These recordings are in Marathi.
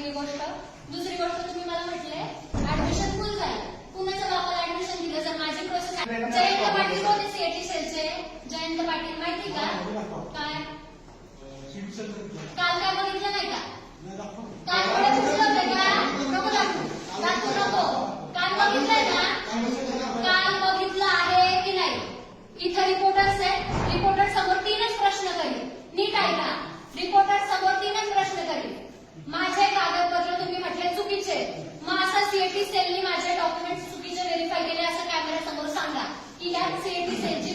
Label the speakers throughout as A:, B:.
A: पहिली गोष्ट. दुसरी गोष्ट तुम्ही मला म्हटले ऍडमिशन फुल झालं. कुणाच्या बापाला ऍडमिशन दिलं? जर माझी प्रोसेस जयंत पाटील होते सीएटी सेलचे जयंत पाटील माहिती का? काय? काल काय बघितलं नाही का? काल कोणी पुस्तक का? नको दाखवू. दाखवू नको. काल बघितलंय ना? काल बघितलं आहे की नाही? इथं रिपोर्टर्स आहे रिपोर्टर समोर तीनच प्रश्न करील नीट ऐका रिपोर्टर समोर तीनच प्रश्न करील माझे कागदपत्र तुम्ही म्हटले चुकीचे आहेत. मग असं सीएटी सेलनी माझे डॉक्युमेंट चुकीचे व्हेरीफाय केले असं कॅमेरा समोर सांगा की या सीएटी सेलची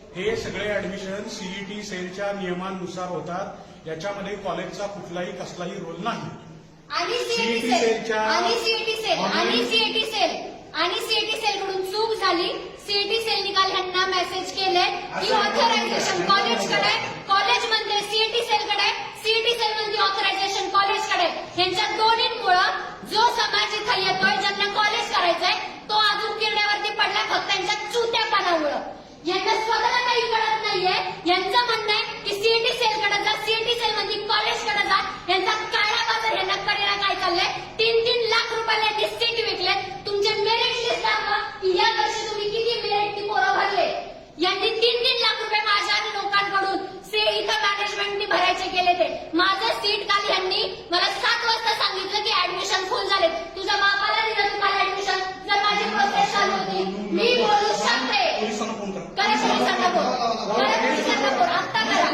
B: हे सगळे ऍडमिशन सीईटी सेलच्या नियमानुसार होतात याच्यामध्ये कॉलेजचा कुठलाही कसलाही रोल नाही
A: आणि सीएटी
B: CET
A: सेल
B: सेलच्या-
A: आणि सीएटी सेल आणि सीएटी सेल आणि सीएटी सेल कडून चूक झाली सीएटी सेल निकाल ह्यांना मेसेज केले की ऑथरायझेशन. कॉलेजकडे कॉलेज म्हणते सीएटी सेलकडे सीएटी सेल म्हणते ऑथरायझेशन कॉलेजकडे ह्यांच्या दोन्हीमुळं जो समाज इथं येतोय यांना स्वतःला काही कळत नाहीये. यांचं म्हणणं आहे की सीएनटी सेल कडे जा सीएनटी सेल म्हणजे कॉलेजकडे जा. यांचा काळा बाजार यांना कडेला काय चाललंय? तीन तीन लाख रुपयाला यांनी सीट विकले तुमचे मेरिट लिस्ट दाखवा की या वर्षी तुम्ही किती मेरिटची पोरं भरले? यांनी तीन तीन लाख रुपये माझ्या आणि लोकांकडून. से इथं मॅनेजमेंटनी भरायचे केले ते. माझं सीट काल यांनी मला सात वाजता सांगितलं की ऍडमिशन फुल झाले तुझ्या बापाला दिलं तुम्हाला ऍडमिशन जर माझी प्रोसेस चालू होती मी बोलू शकते
B: पोलिसांना फोन करा
A: करा पोलिसांना फोन करा पोलिसांना फोन आत्ता करा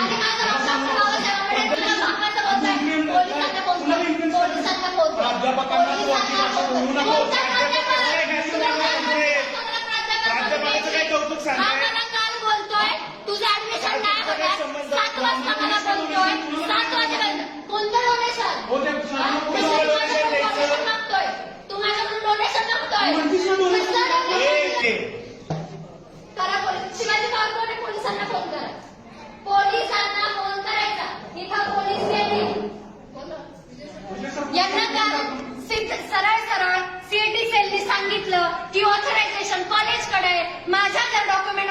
A: आणि माझा बापाचा आवाज आहे म्हणजे तुझ्या बापाचं बोलताय पोलिसांना फोन कर पोलिसांना फोन कर
C: प्राध्यापकांना तू अशी भाषा बोलू नको.
A: कोणता प्राध्यापक?
C: प्राध्यापक
A: तुला काय
C: आहे.
A: म्हणायचं? तुला प्राध्यापक मला काल बोलतोय. तुझं ऍडमिशन नाही होणार. सात वाजता मला बोलतोय. सात वाजेपर्यंत. कोणतं डोनेशन
C: हो, ते
A: डोनेशन मागतोय तू माझ्याकडून डोनेशन मागतोय कसलं
C: ए,
A: donation?
C: ए.
A: करा पोलीस शिवाजी पार्कने पोलिसांना फोन करा पोलिसांना फोन करायचा इथं पोलीस येतील यांना का सिद्ध सरळ सरळ सीएटी सेलनी सांगितलं की ऑथरायझेशन कॉलेजकडे आहे. माझ्या जर डॉक्युमेंट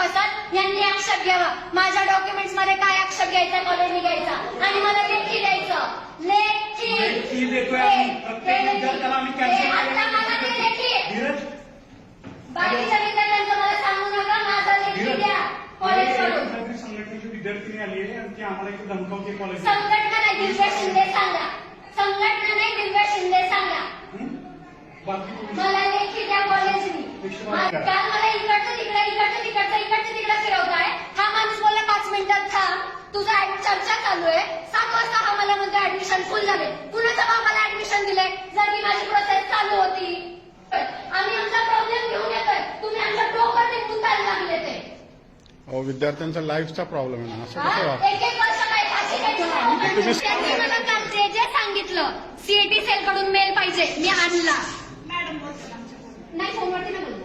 A: असेल यांनी आक्षेप घ्यावा. माझ्या डॉक्युमेंट्समध्ये काय आक्षेप घ्यायचा कॉलेजने घ्यायचा. आणि मला लेखी द्यायचं. लेखी. बाकीच्या विद्यार्थ्यांचं मला सांगू नका माझा लेखी द्या. कॉलेजकडून
C: कुठल्यातरी संघटनेची विद्यार्थिनी आली आहे आणि ती आम्हाला इथे धमकावते कॉलेज
A: संघटना नाही दिव्या शिंदे सांगा. संघटना नाही दिव्या शिंदे सांगा. मला लेखी द्या कॉलेजनी काल मला इकडचं तिकडे इकडचं तिकडचं इकडचं तिकडे फिरवताय. हा माणूस बोलला पाच मिनिटात थांब. तुझा चर्चा चालू आहे. सात वाजता हा मला म्हणतो ऍडमिशन फुल झाले. कुणाच्या बाबाला ऍडमिशन दिले जर मी माझी प्रोसेस चालू होती आम्ही आमचा प्रॉब्लेम घेऊन येतोय. तुम्ही आमच्या डोकं ते कुतायला लागले ते.
D: अहो विद्यार्थ्यांचा लाईफचा प्रॉब्लेम आहे ना. असं कसं
A: हा?
D: वा
A: एक एक वर्ष काय फाशी घ्यायची? त्यांनी मला काल जे जे सांगितलं सीएटी सेल कडून मेल पाहिजे मी आणला नाही फोनवरती नाही बोललो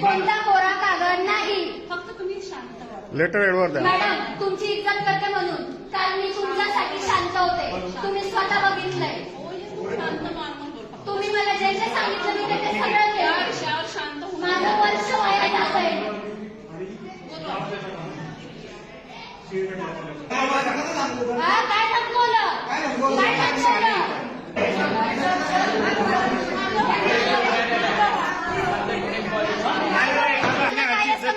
A: कोणता कोरा कागद नाही. फक्त तुम्ही शांत व्हा.
D: लेटर एडवर द्या.
A: मॅडम तुमची इज्जत करते म्हणून. काल मी तुमच्यासाठी शांत होते. तुम्ही स्वतः बघितलंय तुम्ही मला जे जे सांगितलं मी ते ते सगळं केलं माझं वर्ष वाया जातंय
B: CET
A: हा काय धमकवलं काय दाखवलं?